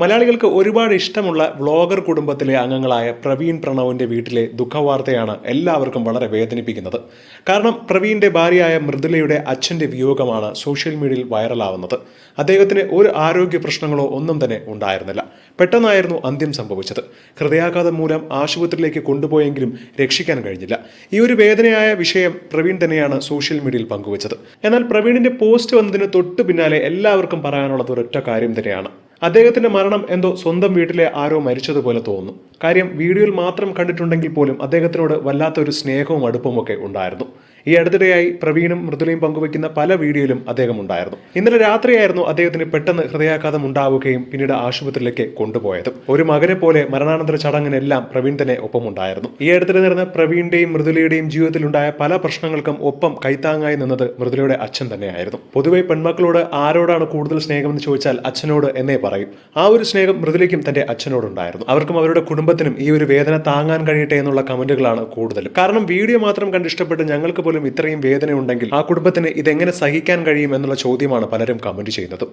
മലയാളികൾക്ക് ഒരുപാട് ഇഷ്ടമുള്ള വ്ളോഗർ കുടുംബത്തിലെ അംഗങ്ങളായ പ്രവീൺ പ്രണവിന്റെ വീട്ടിലെ ദുഃഖവാർത്തയാണ് എല്ലാവർക്കും വളരെ വേദനിപ്പിക്കുന്നത്. കാരണം പ്രവീണിന്റെ ഭാര്യയായ മൃദുലയുടെ അച്ഛന്റെ വിയോഗമാണ് സോഷ്യൽ മീഡിയയിൽ വൈറലാവുന്നത്. അദ്ദേഹത്തിന് ഒരു ആരോഗ്യ പ്രശ്നങ്ങളോ ഒന്നും തന്നെ ഉണ്ടായിരുന്നില്ല. പെട്ടെന്നായിരുന്നു അന്ത്യം സംഭവിച്ചത്. ഹൃദയാഘാതം മൂലം ആശുപത്രിയിലേക്ക് കൊണ്ടുപോയെങ്കിലും രക്ഷിക്കാൻ കഴിഞ്ഞില്ല. ഈ ഒരു വേദനയായ വിഷയം പ്രവീൺ തന്നെയാണ് സോഷ്യൽ മീഡിയയിൽ പങ്കുവച്ചത്. എന്നാൽ പ്രവീണിന്റെ പോസ്റ്റ് വന്നതിന് തൊട്ടു പിന്നാലെ എല്ലാവർക്കും പറയാനുള്ളത് ഒരൊറ്റ കാര്യം തന്നെയാണ്. അദ്ദേഹത്തിന്റെ മരണം എന്തോ സ്വന്തം വീട്ടിലെ ആരോ മരിച്ചതുപോലെ തോന്നുന്നു. കാര്യം വീഡിയോയിൽ മാത്രം കണ്ടിട്ടുണ്ടെങ്കിൽ പോലും അദ്ദേഹത്തിനോട് വല്ലാത്തൊരു സ്നേഹവും അടുപ്പമൊക്കെ ഉണ്ടായിരുന്നു. ഈ അടുത്തിടെയായി പ്രവീണും മൃദുലയും പങ്കുവയ്ക്കുന്ന പല വീഡിയോയിലും അദ്ദേഹം ഉണ്ടായിരുന്നു. ഇന്നലെ രാത്രിയായിരുന്നു അദ്ദേഹത്തിന് പെട്ടെന്ന് ഹൃദയാഘാതം ഉണ്ടാവുകയും പിന്നീട് ആശുപത്രിയിലേക്ക് കൊണ്ടുപോയത്. ഒരു മകനെ പോലെ മരണാനന്തര ചടങ്ങിനെല്ലാം പ്രവീൺ തന്നെ ഒപ്പമുണ്ടായിരുന്നു. ഈ അടുത്തിടെ നടന്ന പ്രവീണിന്റെയും മൃദുലയുടെയും ജീവിതത്തിലുണ്ടായ പല പ്രശ്നങ്ങൾക്കും ഒപ്പം കൈത്താങ്ങായി നിന്നത് മൃദുലയുടെ അച്ഛൻ തന്നെയായിരുന്നു. പൊതുവെ പെൺമക്കളോട് ആരോടാണ് കൂടുതൽ സ്നേഹമെന്ന് ചോദിച്ചാൽ അച്ഛനോട് എന്നേ പറയും. ആ ഒരു സ്നേഹം മൃദുലയ്ക്കും തന്റെ അച്ഛനോടുണ്ടായിരുന്നു. അവർക്കും അവരുടെ കുടുംബത്തിനും ഈ ഒരു വേദന താങ്ങാൻ കഴിയട്ടെ എന്നുള്ള കമന്റുകളാണ് കൂടുതലും. കാരണം വീഡിയോ മാത്രം കണ്ടിഷ്ടപ്പെട്ട് ഞങ്ങൾക്ക് പോലും ഇത്രയും വേദനയുണ്ടെങ്കിൽ ആ കുടുംബത്തിന് ഇതെങ്ങനെ സഹിക്കാൻ കഴിയും എന്നുള്ള ചോദ്യമാണ് പലരും കമന്റ് ചെയ്യുന്നത്